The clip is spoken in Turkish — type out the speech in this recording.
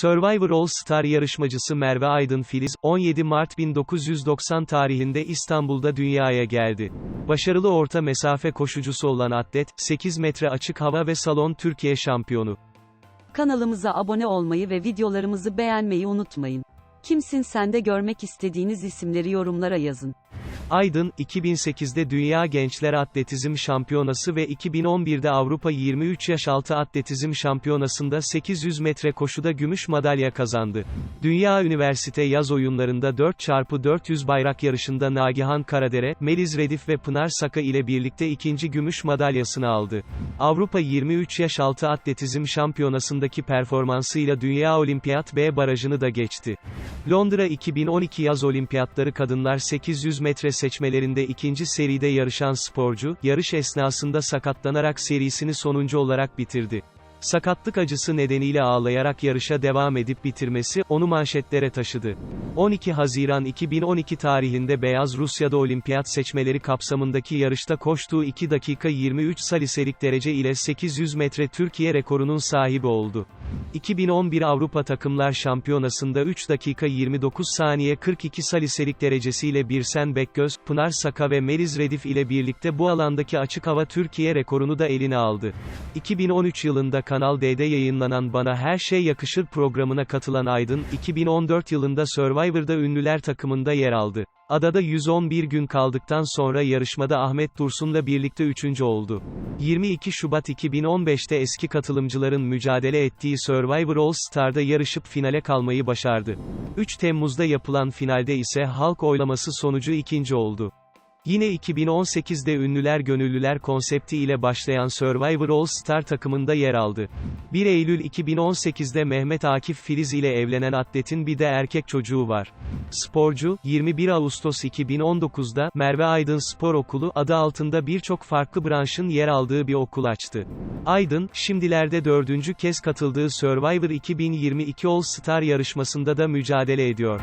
Survivor All Star yarışmacısı Merve Aydın Filiz, 17 Mart 1990 tarihinde İstanbul'da dünyaya geldi. Başarılı orta mesafe koşucusu olan atlet, 8 metre açık hava ve salon Türkiye şampiyonu. Kanalımıza abone olmayı ve videolarımızı beğenmeyi unutmayın. Kimsin sende görmek istediğiniz isimleri yorumlara yazın. Aydın, 2008'de Dünya Gençler Atletizm Şampiyonası ve 2011'de Avrupa 23 yaş altı atletizm şampiyonasında 800 metre koşuda gümüş madalya kazandı. Dünya Üniversite yaz oyunlarında 4x400 bayrak yarışında Nagihan Karadere, Meliz Redif ve Pınar Saka ile birlikte ikinci gümüş madalyasını aldı. Avrupa 23 yaş altı atletizm şampiyonasındaki performansıyla Dünya Olimpiyat B barajını da geçti. Londra 2012 yaz olimpiyatları kadınlar 800 metre seçmelerinde ikinci seride yarışan sporcu, yarış esnasında sakatlanarak serisini sonuncu olarak bitirdi. Sakatlık acısı nedeniyle ağlayarak yarışa devam edip bitirmesi, onu manşetlere taşıdı. 12 Haziran 2012 tarihinde Beyaz Rusya'da olimpiyat seçmeleri kapsamındaki yarışta koştuğu 2 dakika 23 saliselik derece ile 800 metre Türkiye rekorunun sahibi oldu. 2011 Avrupa Takımlar Şampiyonası'nda 3 dakika 29 saniye 42 saliselik derecesiyle Birsen Bekgöz, Pınar Saka ve Meliz Redif ile birlikte bu alandaki açık hava Türkiye rekorunu da eline aldı. 2013 yılında Kanal D'de yayınlanan Bana Her Şey Yakışır programına katılan Aydın, 2014 yılında Survivor'da ünlüler takımında yer aldı. Adada 111 gün kaldıktan sonra yarışmada Ahmet Dursun'la birlikte üçüncü oldu. 22 Şubat 2015'te eski katılımcıların mücadele ettiği Survivor All Star'da yarışıp finale kalmayı başardı. 3 Temmuz'da yapılan finalde ise halk oylaması sonucu ikinci oldu. Yine 2018'de Ünlüler Gönüllüler konsepti ile başlayan Survivor All Star takımında yer aldı. 1 Eylül 2018'de Mehmet Akif Filiz ile evlenen atletin bir de erkek çocuğu var. Sporcu, 21 Ağustos 2019'da Merve Aydın Spor Okulu adı altında birçok farklı branşın yer aldığı bir okul açtı. Aydın, şimdilerde dördüncü kez katıldığı Survivor 2022 All Star yarışmasında da mücadele ediyor.